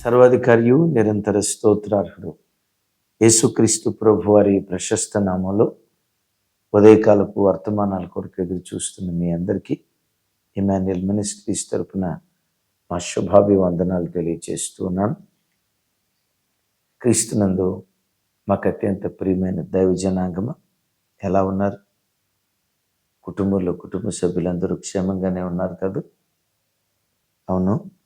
సర్వాధికారియు నిరంతర స్తోత్రార్హుడు. యేసుక్రీస్తు ప్రభు వారి ప్రశస్త నామంలో ఉదయకాలపు వర్తమానాల కొరకు ఎదురు చూస్తున్న మీ అందరికీ హిమానియల్ మినిస్ట్రీస్ తరపున మా శుభాభివందనాలు తెలియజేస్తూ ఉన్నాను. క్రీస్తునందు మాకు అత్యంత ప్రియమైన దైవ జనాంగమ ఎలా ఉన్నారు? కుటుంబంలో కుటుంబ సభ్యులందరూ క్షేమంగానే ఉన్నారు కదా? అవును.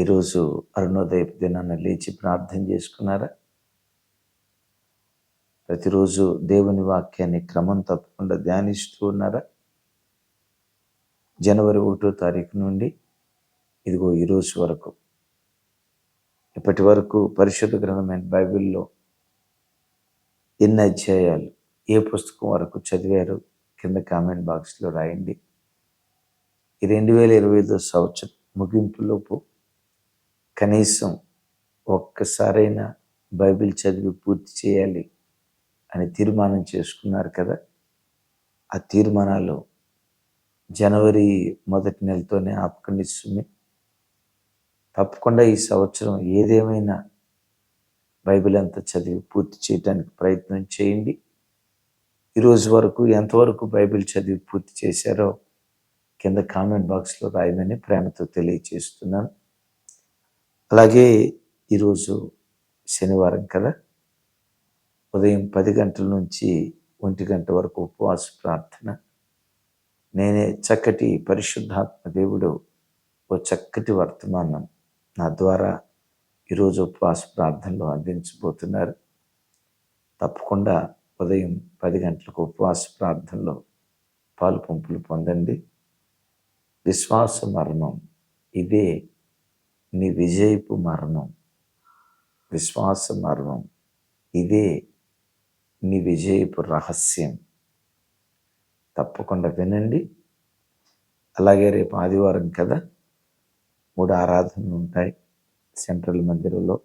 ఈరోజు అరుణోదయపు దినాన్ని లేచి ప్రార్థన చేసుకున్నారా? ప్రతిరోజు దేవుని వాక్యాన్ని క్రమం తప్పకుండా ధ్యానిస్తూ ఉన్నారా? జనవరి ఒకటో తారీఖు నుండి ఇదిగో ఈరోజు వరకు. ఇప్పటి వరకు పరిశుద్ధ గ్రంథమైన బైబిల్లో ఎన్ని అధ్యాయాలు ఏ పుస్తకం వరకు చదివారు? కింద కామెంట్ బాక్స్లో రాయండి. ఈ రెండు వేల ఇరవై ఐదో సంవత్సరం ముగింపులోపు కనీసం ఒక్కసారైనా బైబిల్ చదివి పూర్తి చేయాలి అని తీర్మానం చేసుకున్నారు కదా? ఆ తీర్మానాలు జనవరి మొదటి నెలతోనే ఆపకండి సుమి తప్పకుండా ఈ సంవత్సరం ఏదేమైనా బైబిల్ అంతా చదివి పూర్తి చేయడానికి ప్రయత్నం చేయండి. ఈరోజు వరకు ఎంతవరకు బైబిల్ చదివి పూర్తి చేశారో కింద కామెంట్ బాక్స్లో రాయమని ప్రేమతో తెలియజేస్తున్నాను. అలాగే ఈరోజు శనివారం కదా? ఉదయం పది గంటల నుంచి ఒంటి గంట వరకు ఉపవాస ప్రార్థన. నేనే చక్కటి పరిశుద్ధాత్మ దేవుడు ఓ చక్కటి వర్తమానం నా ద్వారా ఈరోజు ఉపవాస ప్రార్థనలో అందించబోతున్నారు. తప్పకుండా ఉదయం పది గంటలకు ఉపవాస ప్రార్థనలో పాలు పంపులు పొందండి. విశ్వాస మరణం ఇదే నీ విజయపు మరణం విశ్వాస మరణం. ఇదే నీ విజయపు రహస్యం. తప్పకుండా వినండి. అలాగే రేపు ఆదివారం కదా మూడు ఆరాధనలు ఉంటాయి సెంట్రల్ మందిరంలో.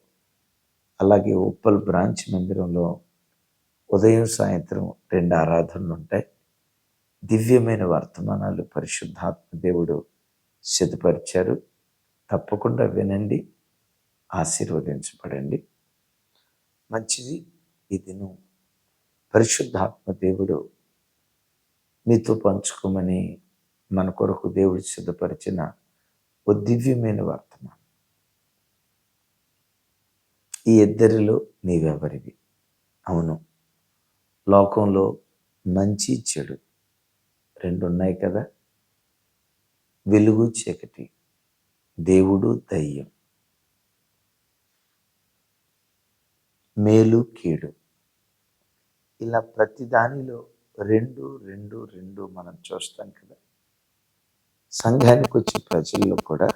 అలాగే ఉప్పల్ బ్రాంచ్ మందిరంలో ఉదయం సాయంత్రం రెండు ఆరాధనలు ఉంటాయి. దివ్యమైన వర్తమానాలు పరిశుద్ధాత్మ దేవుడు సిద్ధపరిచారు. తప్పకుండా వినండి ఆశీర్వదించబడండి. మంచిది ఈ దినం. పరిశుద్ధాత్మ దేవుడు మీతో పంచుకోమని మన కొరకు దేవుడు సిద్ధపరిచిన ఓ దివ్యమైన వర్తమానం ఈ ఇద్దరిలో నీవెవరివి? అవును లోకంలో మంచి చెడు రెండు ఉన్నాయి కదా. వెలుగు చీకటి. దేవుడు దయ్యం. మేలు కీడు. ఇలా ప్రతి దానిలో రెండు రెండు రెండు మనం చూస్తాం కదా. సంఘానికి వచ్చే ప్రజల్లో కూడా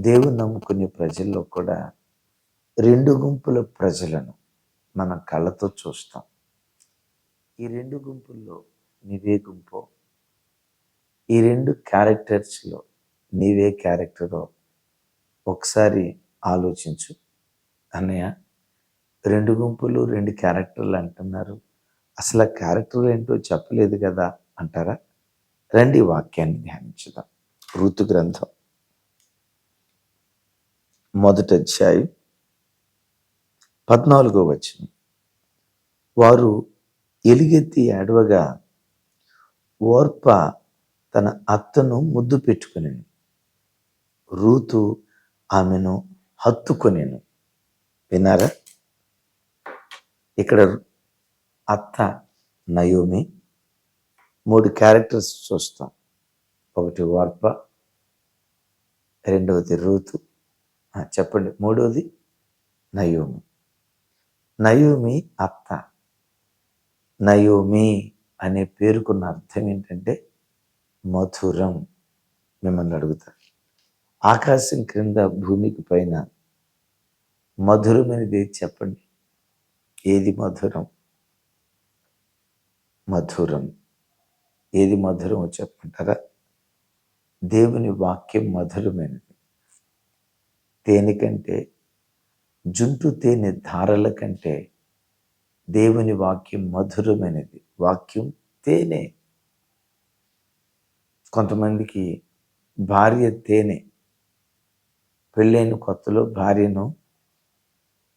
దేవుని నమ్ముకునే ప్రజల్లో కూడా రెండు గుంపుల ప్రజలను మనం కళ్ళతో చూస్తాం. ఈ రెండు గుంపుల్లో నీవే గుంపు. ఈ రెండు క్యారెక్టర్స్లో నీవే క్యారెక్టరో ఒకసారి ఆలోచించు. అన్నయ్య రెండు గుంపులు రెండు క్యారెక్టర్లు అంటున్నారు. అసలు ఆ క్యారెక్టర్లు ఏంటో చెప్పలేదు కదా అంటారా? రండి వాక్యాన్ని ధ్యానించుదాం. ఋతు గ్రంథం మొదటి అధ్యాయం పద్నాలుగో వచ్చిన వారు ఎలుగెత్తి ఏడవగా ఓర్ప తన అత్తను ముద్దు పెట్టుకుని రూతు ఆమెను హత్తుకొనేను. విన్నారా? ఇక్కడ అత్త నయోమి మూడు క్యారెక్టర్స్ చూస్తాం. ఒకటి వార్ప రెండవది రూతు. చెప్పండి మూడవది నయోమి. నయోమి అత్త. నయోమి అనే పేరుకున్న అర్థం ఏంటంటే మధురం. మిమ్మల్ని అడుగుతారు ఆకాశం క్రింద భూమికి పైన మధురమైనది చెప్పండి. ఏది మధురం? మధురం. ఏది మధురమో చెప్పంటారా దేవుని వాక్యం మధురమైనది. తేనె కంటే జుంటు తేనె ధారల కంటే దేవుని వాక్యం మధురమైనది. వాక్యం తేనె. కొంతమందికి భార్య తేనె పెళ్ళైన కొత్తలో భార్యను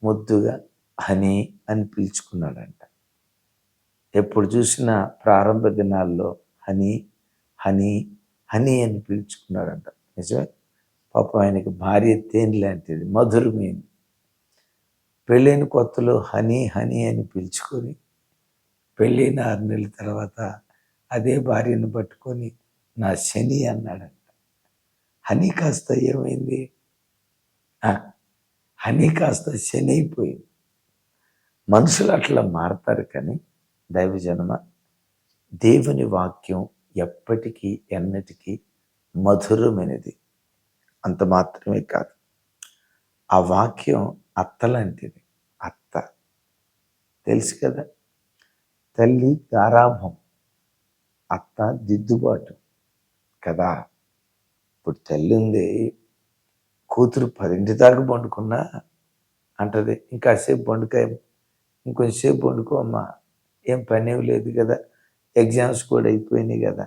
ముద్దుగా హనీ అని పిలుచుకున్నాడంట. ఎప్పుడు చూసినా ప్రారంభ దినాల్లో హనీ హనీ హనీ అని పిలుచుకున్నాడంట. నిజమే? పాపం ఆయనకి భార్య తేనె లాంటిది మధురమైంది. పెళ్ళైన కొత్తలో హనీ హనీ అని పిలుచుకొని పెళ్ళైన ఆరు నెలల తర్వాత అదే భార్యను పట్టుకొని నా శని అన్నాడంట. హనీ కాస్త ఏమైంది? హనీ కాస్త శని అయిపోయింది మనుషులు అట్లా మారతారు కానీ దైవజనమ దేవుని వాక్యం ఎప్పటికీ ఎన్నటికీ మధురమైనది. అంత మాత్రమే కాదు. ఆ వాక్యం అత్త లాంటిది అత్త. తెలుసు కదా? తల్లి గారాభం. అత్త దిద్దుబాటు. కదా? ఇప్పుడు తల్లి ఉంది కూతురు పదింటి దాకా పండుకున్నా అంటది ఇంకాసేపు పండుకాయ ఇంకొంచెంసేపు పండుకో అమ్మా ఏం పని లేదు కదా ఎగ్జామ్స్ కూడా అయిపోయినాయి కదా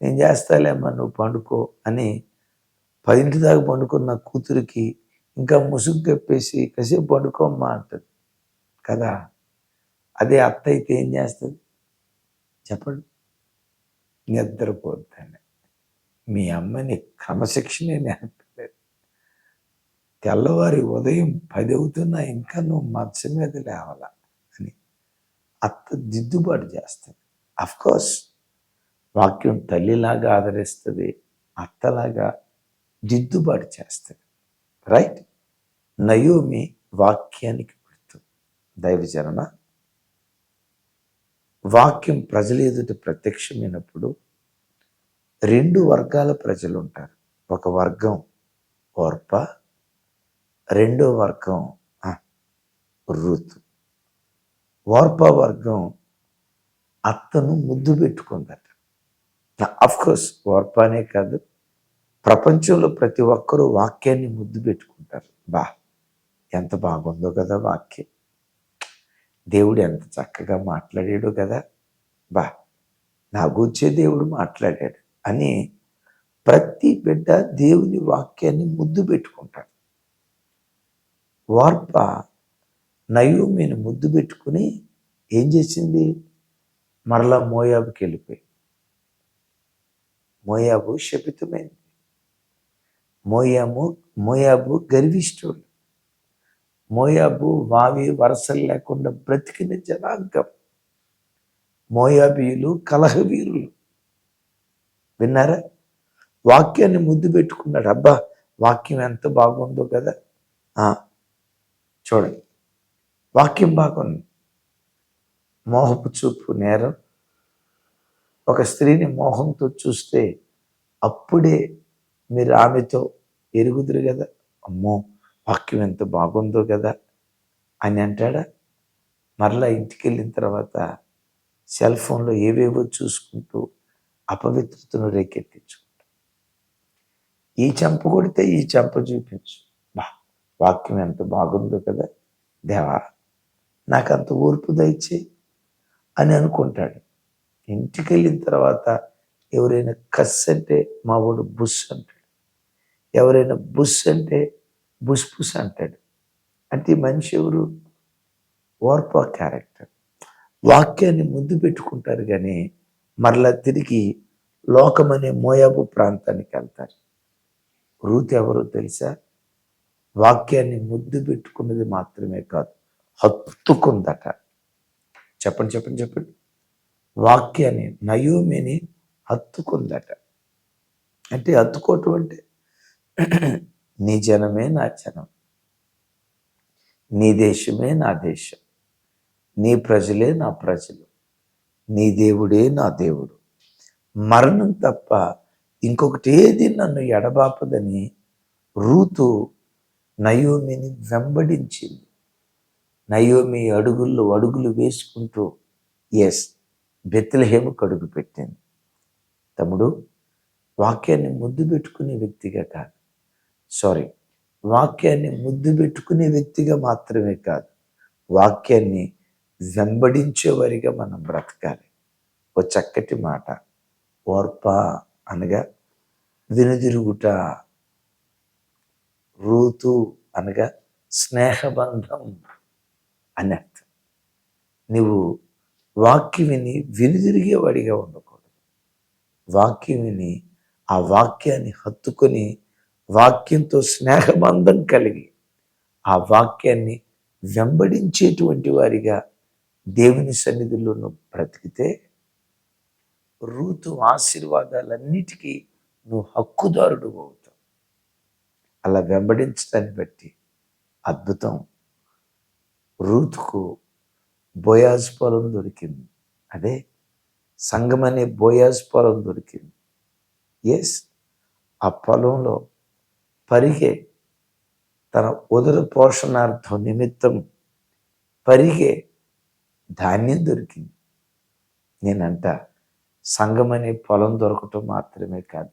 నేను చేస్తాలేమ్మా నువ్వు పండుకో అని పదింటి దాకా పండుకున్న కూతురికి ఇంకా ముసుగు కప్పేసి కాసేపు పండుకోమ్మా అంటది. కదా అదే అత్త అయితే ఏం చేస్తుంది? చెప్పండి. నిద్రపోద్దని. మీ అమ్మని క్రమశిక్షణే నేర్పలేదు తెల్లవారి ఉదయం పది అవుతున్నా ఇంకా నువ్వు మత్స్య మీద లేవాల అని అత్త దిద్దుబాటు చేస్తుంది. కోర్స్ వాక్యం తల్లిలాగా ఆదరిస్తుంది అత్తలాగా దిద్దుబాటు చేస్తుంది. రైట్ నయోమి వాక్యానికి గుర్తు. దైవజనమ వాక్యం ప్రజల ఎదుట ప్రత్యక్షమైనప్పుడు రెండు వర్గాల ప్రజలు ఉంటారు. ఒక వర్గం ఓర్ప రెండో వర్గం రుతు. వార్పా వర్గం అత్తను ముద్దు పెట్టుకుందట. కోర్స్ వార్పానే అనే కాదు ప్రపంచంలో ప్రతి ఒక్కరూ వాక్యాన్ని ముద్దు పెట్టుకుంటారు. బా ఎంత బాగుందో కదా వాక్యం. దేవుడు ఎంత చక్కగా మాట్లాడాడు కదా. బా నా గురించే దేవుడు మాట్లాడాడు అని ప్రతి బిడ్డ దేవుని వాక్యాన్ని ముద్దు పెట్టుకుంటాడు. వార్ప నయోమిని ముద్దు పెట్టుకుని ఏం చేసింది? మరలా మోయాబుకి వెళ్ళిపోయి మోయాబు శపితమైంది. మోయాము మోయాబు గర్విష్ఠుడు. మోయాబు వావి వరసలు లేకుండా బ్రతికిన జనాంగం. మోయాబీయులు కలహవీరులు. విన్నారా? వాక్యాన్ని ముద్దు పెట్టుకున్నాడు. అబ్బా వాక్యం ఎంత బాగుందో కదా. చూడండి. వాక్యం బాగుంది. మోహపు చూపు నేరం. ఒక స్త్రీని మోహంతో చూస్తే అప్పుడే మీరు ఆమెతో ఎరుగుదురు కదా. అమ్మో వాక్యం ఎంత బాగుందో కదా అని అంటాడా? మరలా ఇంటికి వెళ్ళిన తర్వాత సెల్ ఫోన్లో ఏవేవో చూసుకుంటూ అపవిత్రతను రేకెత్తించుకుంటా. ఈ చెంప కొడితే ఈ చెంప చూపించు. వాక్యం ఎంత బాగుందో కదా. దేవా నాకంత ఓర్పు దయచే అని అనుకుంటాడు. ఇంటికి వెళ్ళిన తర్వాత ఎవరైనా కస్ అంటే మా వాడు బుస్ అంటాడు. ఎవరైనా బుస్ అంటే బుస్ బుస్ అంటాడు. అంటే మనిషి ఎవరు? ఓర్పు క్యారెక్టర్. వాక్యాన్ని ముందు పెట్టుకుంటారు కానీ మరలా తిరిగి లోకమనే మోయాబు ప్రాంతానికి వెళ్తారు. రూత్ ఎవరో తెలుసా? వాక్యాన్ని ముద్దు పెట్టుకున్నది మాత్రమే కాదు హత్తుకుందట. చెప్పండి చెప్పండి చెప్పండి. వాక్యాన్ని నయోమిని హత్తుకుందట. అంటే హత్తుకోవటం అంటే నీ జనమే నా జనం నీ దేశమే నా దేశం నీ ప్రజలే నా ప్రజలు నీ దేవుడే నా దేవుడు. మరణం తప్ప ఇంకొకటి ఏది నన్ను ఎడబాపదని రూతు నయోమిని వెంబడించింది. నయోమి అడుగుల్లో అడుగులు వేసుకుంటూ ఎస్ బెత్తలహేముకు అడుగు పెట్టింది. తమ్ముడు వాక్యాన్ని ముద్దు పెట్టుకునే వ్యక్తిగా కాదు. సారీ వాక్యాన్ని ముద్దు పెట్టుకునే వ్యక్తిగా మాత్రమే కాదు వాక్యాన్ని వెంబడించేవారిగా మనం బ్రతకాలి. ఓ చక్కటి మాట. ఓర్ప అనగా వినుదిరుగుట రూతు అనగా స్నేహబంధం అని అర్థం. నువ్వు వాక్యం విని వినుదిరిగేవాడిగా ఉండకూడదు. వాక్యం విని ఆ వాక్యాన్ని హత్తుకొని వాక్యంతో స్నేహబంధం కలిగి ఆ వాక్యాన్ని వెంబడించేటువంటి వారిగా దేవుని సన్నిధిలో బ్రతికితే రూతు ఆశీర్వాదాలన్నిటికీ నువ్వు హక్కుదారుడు అవుతావు అలా వెంబడించడాన్ని బట్టి అద్భుతం. రూత్కు బోయాజ్ పొలం దొరికింది. అదే సంగం అనే బోయాజ్ పొలం దొరికింది. ఎస్ ఆ పొలంలో పరిగే తన ఉదరు పోషణార్థం నిమిత్తం పరిగే ధాన్యం దొరికింది. నేనంట సంఘం అనే పొలం దొరకటం మాత్రమే కాదు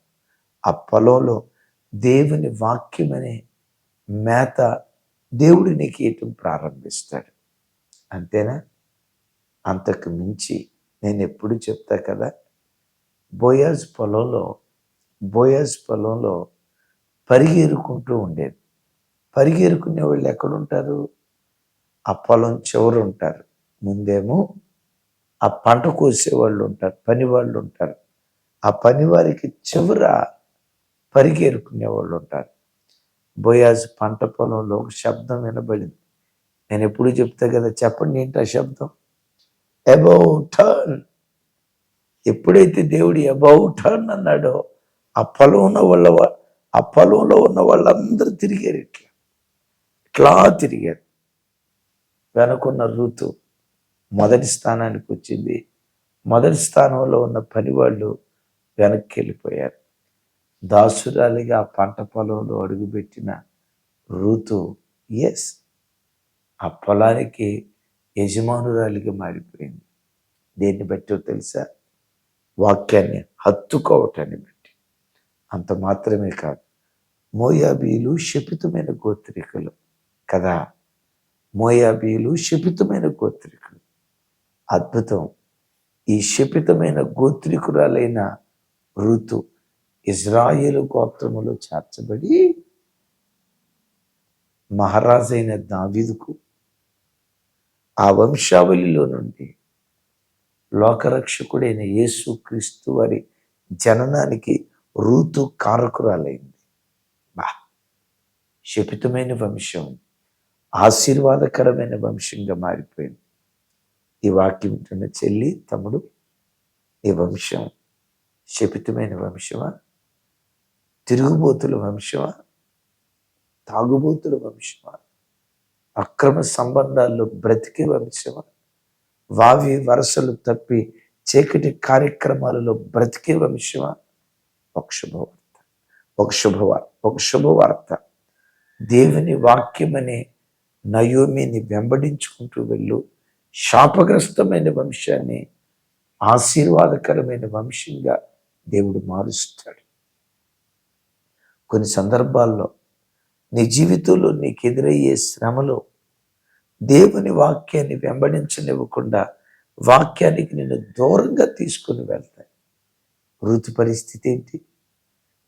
ఆ పొలంలో దేవుని వాక్యం అనే మేత దేవుడు నీకు ఇయటం ప్రారంభిస్తాడు. అంతేనా? అంతకు మించి నేను ఎప్పుడు చెప్తా కదా బోయాజ్ పొలంలో బోయాజ్ పొలంలో పరిగెరుకుంటూ ఉండేది. పరిగెరుకునే వాళ్ళు ఎక్కడుంటారు? ఆ పొలం చివరు ఉంటారు. ముందేమో ఆ పంట కోసే వాళ్ళు ఉంటారు పని వాళ్ళు ఉంటారు. ఆ పని వారికి చివర పరిగెరుకునే వాళ్ళు ఉంటారు బోయాజ్ పంట పొలంలో ఒక శబ్దం వినబడింది. నేను ఎప్పుడు చెప్తా కదా చెప్పండి ఏంటి ఆ శబ్దం? అబౌ టర్న్ ఎప్పుడైతే దేవుడు అబౌ టర్న్ అన్నాడో ఆ పొలం ఉన్న వాళ్ళ ఆ పొలంలో ఉన్న వాళ్ళందరూ తిరిగారు ఇట్లా. ఇట్లా తిరిగారు. వెనుకున్న ఋతు మొదటి స్థానానికి వచ్చింది. మొదటి స్థానంలో ఉన్న పని వాళ్ళు వెనక్కి వెళ్ళిపోయారు. దాసురాలిగా పంట పొలంలో అడుగుపెట్టిన ఋతు ఎస్ ఆ పొలానికి యజమానురాలిగా మారిపోయింది. దేన్ని బట్టో తెలుసా? వాక్యాన్ని హత్తుకోవటాన్ని బట్టి. అంత మాత్రమే కాదు. మోయాబీలు శపితమైన గోత్రికలు కదా? మోయాబీలు శపితమైన గోత్రికలు. అద్భుతం. ఈ శపితమైన గోత్రికురాలైన ఋతు ఇజ్రాయేలు గోత్రములో చేర్చబడి మహారాజైన దావీదుకు ఆ వంశావళిలో నుండి లోకరక్షకుడైన యేసు క్రీస్తు వారి జననానికి రూతు కారకురాలైంది. బా! శపితమైన వంశం ఆశీర్వాదకరమైన వంశంగా మారిపోయింది. ఈ వాక్యం వింటున్న చెల్లి తమ్ముడు ఈ వంశం శపితమైన వంశమా? తిరుగుబోతుల వంశమా? తాగుబోతుల వంశమా? అక్రమ సంబంధాల్లో బ్రతికే వంశమా? వావి వరసలు తప్పి చీకటి కార్యక్రమాలలో బ్రతికే వంశమా? ఒక శుభవార్త ఒక శుభవార్త ఒక శుభవార్త. దేవుని వాక్యమనే నయోమిని వెంబడించుకుంటూ వెళ్ళు. శాపగ్రస్తమైన వంశాన్ని ఆశీర్వాదకరమైన వంశంగా దేవుడు మారుస్తాడు. కొన్ని సందర్భాల్లో నీ జీవితంలో నీకు ఎదురయ్యే శ్రమలో దేవుని వాక్యాన్ని వెంబడించనివ్వకుండా వాక్యానికి నేను దూరంగా తీసుకుని వెళ్తాయి. వృత్తి పరిస్థితి ఏంటి?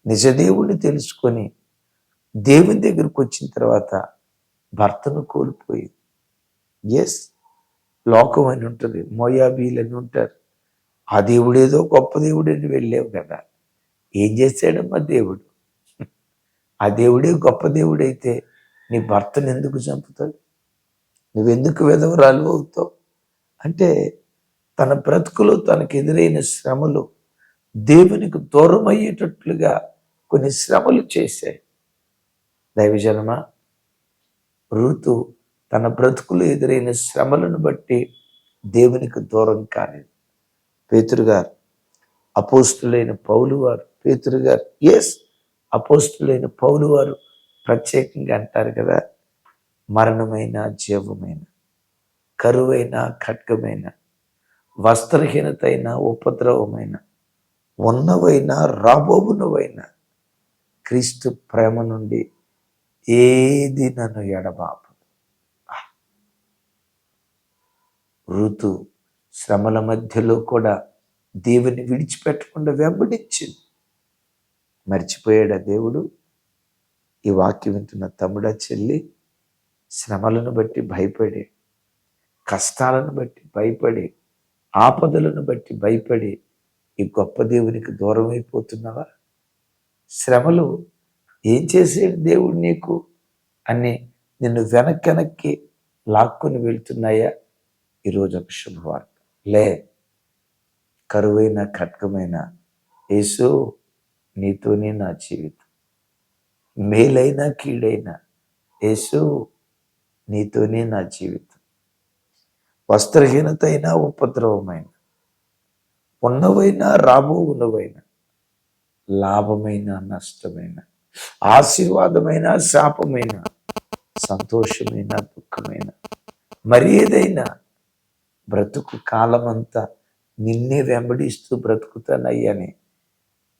నిజదేవుణ్ణి తెలుసుకొని దేవుని దగ్గరకు వచ్చిన తర్వాత భర్తను కోల్పోయింది ఎస్ లోకం అని ఉంటుంది మోయాబీలు అని ఉంటారు. ఆ దేవుడేదో గొప్ప దేవుడని వెళ్ళావు కదా. ఏం చేశాడమ్మా దేవుడు? ఆ దేవుడే గొప్ప దేవుడైతే నీ భర్తను ఎందుకు చంపుతాడు? నువ్వెందుకు విధవరాలు అవుతావు? అంటే తన బ్రతుకులో తనకు ఎదురైన శ్రమలు దేవునికి దూరం అయ్యేటట్లుగా కొన్ని శ్రమలు చేశాయి. దైవజనమా ఋతు తన బ్రతుకులు ఎదురైన శ్రమలను బట్టి దేవునికి దూరం కాలేదు. పేతురుగారు అపోస్తులైన పౌలు వారు పేతురు గారు ఎస్ అపోస్తులైన పౌలు వారు ప్రత్యేకంగా అంటారు కదా మరణమైన జీవమైన కరువైన ఖడ్గమైన అయినా ఉపద్రవమైన ఉన్నవైన రాబోబునవైన క్రీస్తు ప్రేమ నుండి ఏది నన్ను ఎడబాపు ఋతు శ్రమల మధ్యలో కూడా దేవుని విడిచిపెట్టకుండా వెంబడించింది. మర్చిపోయాడా దేవుడు? ఈ వాక్యం వింటున్న తమ్ముడా చెల్లి శ్రమలను బట్టి భయపడి కష్టాలను బట్టి భయపడి ఆపదలను బట్టి భయపడి ఈ గొప్ప దేవునికి దూరం అయిపోతున్నావా? శ్రమలు ఏం చేసేది దేవుడు నీకు? అని నిన్ను వెనక్కి లాక్కొని వెళ్తున్నాయా? ఈరోజు ఒక శుభవార్త. లే కరువైన ఖడ్గమైన యేసు నీతోనే నా జీవితం. మేలైన కీడైన యేసు నీతోనే నా జీవితం. వస్త్రహీనత అయినా ఉపద్రవమైన ఉన్నవైనా రాబో ఉన్నవైన లాభమైన నష్టమైన ఆశీర్వాదమైన శాపమైన సంతోషమైన దుఃఖమైన మరి ఏదైనా బ్రతుకు కాలమంతా నిన్నే వెంబడిస్తూ బ్రతుకుతానయ్యానే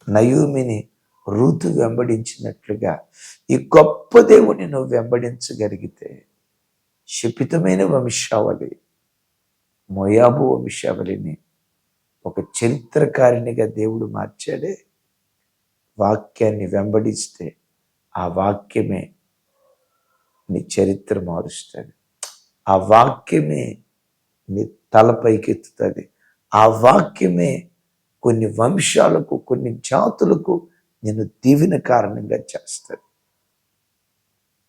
నయూమిని రూతు వెంబడించినట్లుగా ఈ గొప్ప దేవుని నువ్వు వెంబడించగలిగితే శపితమైన వంశావళి మొయాబు వంశావళిని ఒక చరిత్రకారిణిగా దేవుడు మార్చాడే. వాక్యాన్ని వెంబడిస్తే ఆ వాక్యమే నీ చరిత్ర మారుస్తుంది ఆ వాక్యమే నీ తలపైకెత్తుతుంది ఆ వాక్యమే కొన్ని వంశాలకు కొన్ని జాతులకు నేను దీవిన కారణంగా చేస్తాను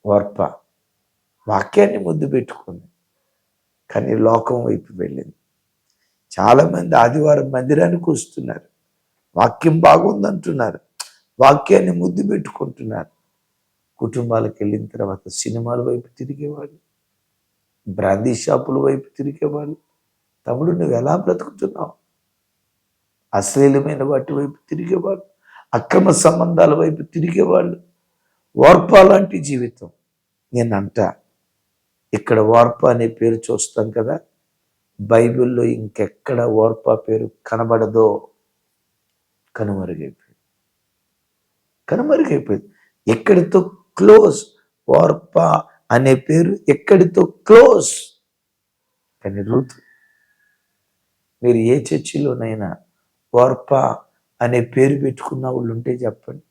ఓర్ప వాక్యాన్ని ముద్దు పెట్టుకుంది. కానీ లోకం వైపు వెళ్ళింది. చాలామంది ఆదివారం మందిరానికి వస్తున్నారు. వాక్యం బాగుందంటున్నారు. వాక్యాన్ని ముద్దు పెట్టుకుంటున్నారు. కుటుంబాలకు వెళ్ళిన తర్వాత సినిమాల వైపు తిరిగేవాళ్ళు బ్రాందీ షాపుల వైపు తిరిగేవాళ్ళు. తమ్ముడు నువ్వు ఎలా బ్రతుకుతున్నావు? అశ్లీలమైన వాటి వైపు తిరిగేవాళ్ళు అక్రమ సంబంధాల వైపు తిరిగేవాళ్ళు. వార్పా లాంటి జీవితం. నేను అంట ఇక్కడ వార్ప అనే పేరు చూస్తాం కదా బైబిల్లో ఇంకెక్కడ వార్ప పేరు కనబడదో కనుమరుగైపోయింది. కనుమరుగైపోయింది. ఎక్కడితో క్లోజ్ వార్ప అనే పేరు ఎక్కడితో క్లోజ్? కానీ రూత్ మీరు ఏ చర్చిలోనైనా ఓర్ప అనే పేరు పెట్టుకున్న వాళ్ళు ఉంటే చెప్పండి.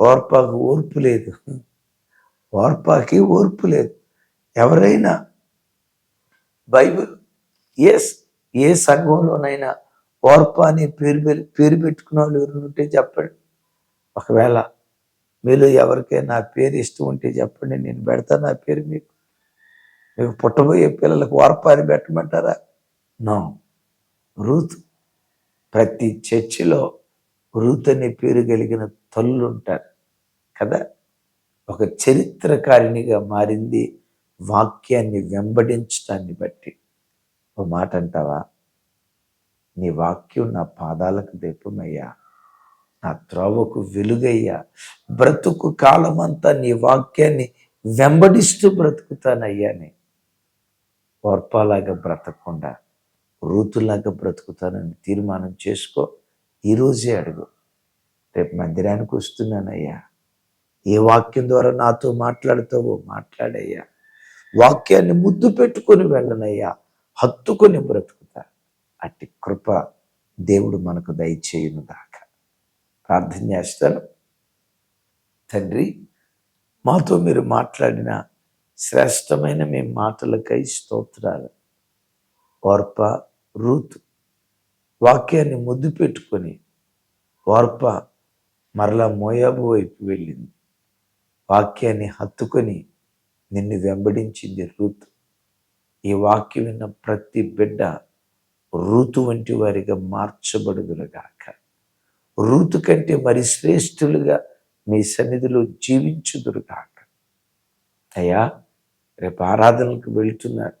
ఓర్పాకు ఓర్పు లేదు. ఓర్పాకి ఓర్పు లేదు. ఎవరైనా బైబిల్ ఏ ఏ సంఘంలోనైనా ఓర్ప అనే పేరు పేరు పెట్టుకున్న వాళ్ళు ఎవరు ఉంటే చెప్పండి. ఒకవేళ మీలో ఎవరికైనా నా పేరు ఇష్టం ఉంటే చెప్పండి. నేను పెడతాను నా పేరు మీకు. మీకు పుట్టబోయే పిల్లలకు ఓర్ప అని పెట్టమంటారా? నో. రూత్ ప్రతి చర్చిలో రూత్ అనే పేరు కలిగిన తల్లు ఉంటారు కదా? ఒక చరిత్రకారిణిగా మారింది వాక్యాన్ని వెంబడించడాన్ని బట్టి. ఓ మాట అంటావా? నీ వాక్యం నా పాదాలకు దీపమయ్యా నా త్రోవకు వెలుగయ్యా. బ్రతుకు కాలమంతా నీ వాక్యాన్ని వెంబడిస్తూ బ్రతుకుతానయ్యాని ఓర్పాలాగా బ్రతకకుండా రూతులాగా బ్రతుకుతానని తీర్మానం చేసుకో. ఈరోజే అడుగు. రేపు మందిరానికి వస్తున్నానయ్యా. ఏ వాక్యం ద్వారా నాతో మాట్లాడుతావో మాట్లాడయ్యా. వాక్యాన్ని ముద్దు పెట్టుకొని వెళ్ళనయ్యా. హత్తుకొని బ్రతుకుతా. అట్టి కృప దేవుడు మనకు దయచేయును దాకా ప్రార్థన చేస్తాను. తండ్రి మాతో మీరు మాట్లాడిన శ్రేష్టమైన మీ మాటలకై స్తోత్రాలు. ఓర్ప రూత్ వాక్యాన్ని ముద్దు పెట్టుకొని వార్ప మరలా మోయాబు వైపు వెళ్ళింది. వాక్యాన్ని హత్తుకొని నిన్ను వెంబడించింది రూత్. ఈ వాక్యం విన్న ప్రతి బిడ్డ రూతు వంటి వారిగా మార్చబడుదురుగాక. రూతు కంటే మరి శ్రేష్ఠులుగా మీ సన్నిధిలో జీవించుదురుగాక. అయ్యా రేపు ఆరాధనలకు వెళ్తున్నారు.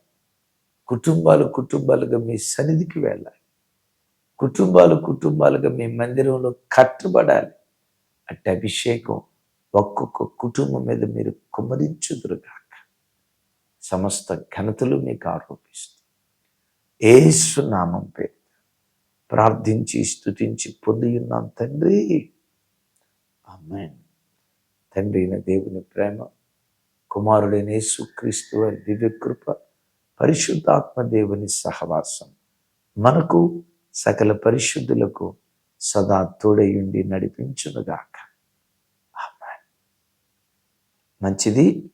కుటుంబాలు కుటుంబాలుగా మీ సన్నిధికి వెళ్ళాలి. కుటుంబాలు కుటుంబాలుగా మీ మందిరంలో కట్టబడాలి. అంటే అభిషేకం ఒక్కొక్క కుటుంబం మీద మీరు కుమరించుదురుగాక సమస్త ఘనతలు మీకు ఆరోపిస్తూ ఏసు నామం పేరు ప్రార్థించి స్థుతించి పొంది ఉన్నాం తండ్రి. అమ్మాయి తండ్రి అయిన దేవుని ప్రేమ కుమారుడైన యేసుక్రీస్తు వారి దివ్యకృప పరిశుద్ధాత్మ దేవుని సహవాసం. మనకు సకల పరిశుద్ధులకు సదా తోడయుండి నడిపించునుగాక మంచిది.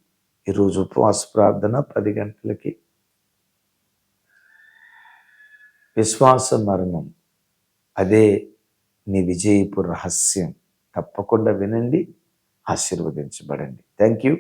ఈరోజు ఉపవాస ప్రార్థన పది గంటలకి. విశ్వాస మరణం. అదే నీ విజయపు రహస్యం. తప్పకుండా వినండి. ఆశీర్వదించబడండి. Thank you